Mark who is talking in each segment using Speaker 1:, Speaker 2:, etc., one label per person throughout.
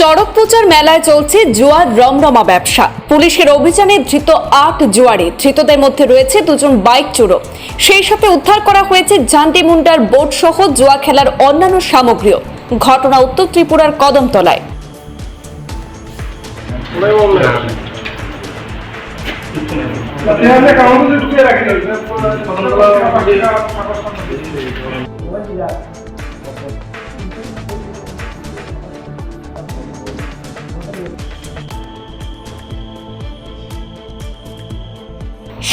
Speaker 1: চড়ক পূজার মেলায় চলছে জুয়ার রমরমা ব্যবসা। পুলিশের অভিযানে ধৃত আট জুয়ারি। ধৃতদের মধ্যে রয়েছে দুজন বাইক চোরও। সেই সাথে উদ্ধার করা হয়েছে জান্ডি মুন্ডার বোট সহ জুয়া খেলার অন্যান্য সামগ্রীও। ঘটনা উত্তর ত্রিপুরার কদমতলায়।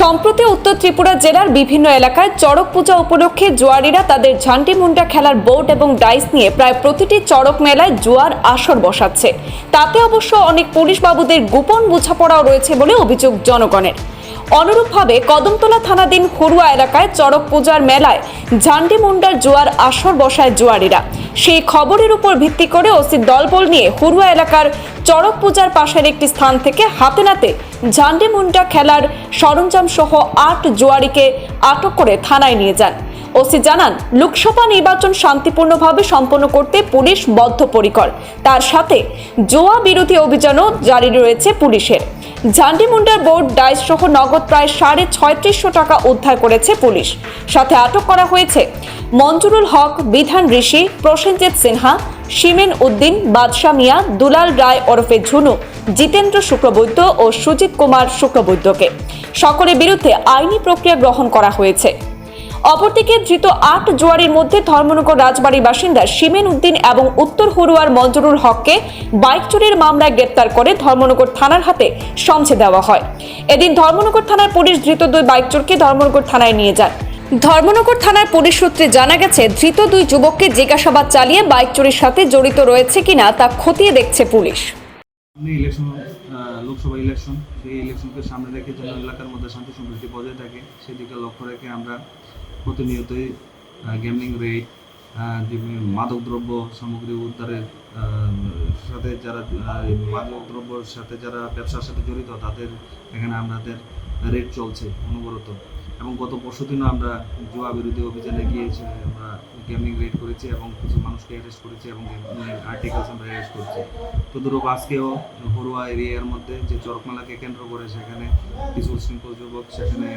Speaker 1: সম্প্রতি উত্তর ত্রিপুরা জেলার বিভিন্ন এলাকায় চড়ক পূজা উপলক্ষে জুয়ারিরা তাদের ঝান্টি মুন্ডা খেলার বোট এবং ডাইস নিয়ে প্রায় প্রতিটি চড়ক মেলায় জুয়ার আসর বসাচ্ছে। তাতে অবশ্য অনেক পুলিশ বাবুদের গোপন বোঝাপড়াও রয়েছে বলে অভিযোগ জনগণের। অনুরূপভাবে কদমতলা থানাধীন হরুয়া এলাকায় চড়ক পূজার মেলায় ঝান্ডি মুন্ডার জুয়ার আসর বসায় জুয়ারিরা। সেই খবরের উপর ভিত্তি করে ওসি দলবল নিয়ে হুরুয়া এলাকার চড়ক পূজার পাশের একটি স্থান থেকে হাতে নাতে ঝান্ডি মুন্ডা খেলার সরঞ্জাম সহ আট জুয়ারিকে আটক করে থানায় নিয়ে যান। ওসি জানান, লোকসভা নির্বাচন শান্তিপূর্ণভাবে সম্পন্ন করতে পুলিশ বদ্ধপরিকর। তার সাথে জোয়া বিরোধী অভিযানও জারি রয়েছে পুলিশের। ঝান্ডি মুন্ডার বোর্ড ডাইস সহ নগদ প্রায় সাড়ে ছয়ত্রিশশো টাকা উদ্ধার করেছে পুলিশ। সাথে আটক করা হয়েছে মঞ্জুরুল হক, বিধান ঋষি, প্রসেনজিৎ সিনহা সিমেন উদ্দিন, বাদশা মিয়া, দুলাল রায় ওরফে ঝুনু, জিতেন্দ্র শুক্রবৈদ্য ও সুজিত কুমার শুক্রবৈদ্যকে সকলের বিরুদ্ধে আইনি প্রক্রিয়া গ্রহণ করা হয়েছে। অপরদিকে ধৃত আট জুয়ারির মধ্যে ধর্মনগর রাজবাড়ির বাসিন্দা সিমেন উদ্দিন এবং উত্তর হরুয়ার মঞ্জুরুল হককে বাইক চুরির মামলায় গ্রেপ্তার করে ধর্মনগর থানার হাতে সমঝে দেওয়া হয়। এদিন ধর্মনগর থানার পুলিশ ধৃত দুই বাইক চোরকে ধর্মনগর থানায় নিয়ে যায়। ধর্মনগর থানার পুলিশ সূত্রে জানা গেছে, ধৃত দুই যুবককে জিজ্ঞাসাবাদ চালিয়ে বাইক চুরির সাথে জড়িত রয়েছে কিনা তা খতিয়ে দেখছে পুলিশ।
Speaker 2: লোকসভা ইলেকশন সেই ইলেকশনকে সামনে রেখে যেন এলাকার মধ্যে শান্তি সম্প্রীতি বজায় থাকে, সেদিকে লক্ষ্য রেখে আমরা প্রতিনিয়তই গেমিং রেট মাদকদ্রব্য সামগ্রী উদ্ধারের সাথে যারা মাদকদ্রব্যর সাথে যারা ব্যবসার সাথে জড়িত, তাদের এখানে আমাদের রেড চলছে অনবরত। এবং গত পরশু দিনও আমরা জুয়া বিরোধী অভিযানে গিয়েছি, আমরা গেমিং রেড করেছি এবং কিছু মানুষকে অ্যারেস্ট করেছি এবং আর্টিকেলস আমরা অ্যারেস্ট করেছি। তদুরূপ আজকেও হরুয়া এরিয়ার মধ্যে যে চরকমেলাকে কেন্দ্র করে সেখানে কিছু শৃঙ্খল যুবক সেখানে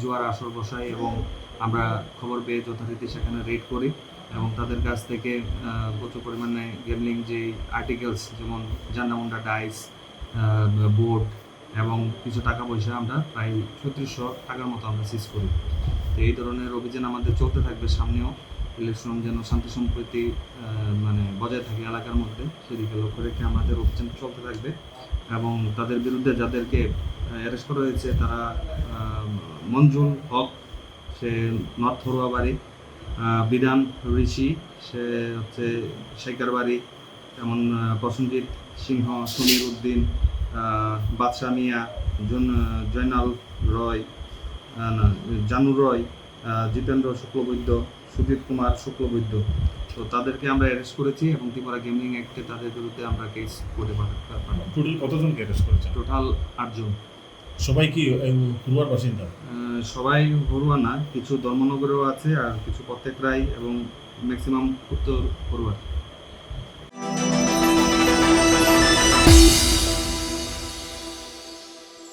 Speaker 2: জুয়ার আসর বসায় এবং আমরা খবর পেয়ে যথারীতি সেখানে রেড করি এবং তাদের কাছ থেকে প্রচুর পরিমাণে গেমলিং যে আর্টিকেলস যেমন জান্নামুন্ডা ডাইস বোর্ড এবং কিছু টাকা পয়সা আমরা প্রায় ছত্রিশশো টাকার মতো আমরা সিজ করি। তো এই ধরনের অভিযান আমাদের চলতে থাকবে সামনেও। ইলেকশন যেন শান্তি সম্প্রীতি মানে বজায় থাকে এলাকার মধ্যে, সেদিকে লক্ষ্য রেখে আমাদের অভিযান চলতে থাকবে এবং তাদের বিরুদ্ধে যাদেরকে অ্যারেস্ট করা হয়েছে তারা মঞ্জুর হক সে নর্থ হরুয়া বাড়ি বিধান ঋষি সে হচ্ছে শেখার বাড়ি যেমন প্রসেনজিৎ সিংহ সমীর উদ্দিন আহ, বাদশা মিয়া জন- জয়নাল রয় জানু রয় জিতেন্দ্র শুক্লবৈদ্য সুজিত কুমার শুক্লবৈদ্য। তো তাদেরকে আমরা অ্যারেস্ট করেছি এবং ত্রিপুরা গেমিং অ্যাক্টে তাদের বিরুদ্ধে আমরা কেস করে
Speaker 3: টোটাল কতজনকে অ্যারেস্ট করেছেন?
Speaker 2: টোটাল আটজন।
Speaker 3: সবাই কি পূর্বার বাসিন্দা?
Speaker 2: সবাই ভরুয়া না কিছু ধর্মনগরেও আছে আর কিছু প্রত্যেক রায় এবং ম্যাক্সিমাম উত্তর ঘরোয়া।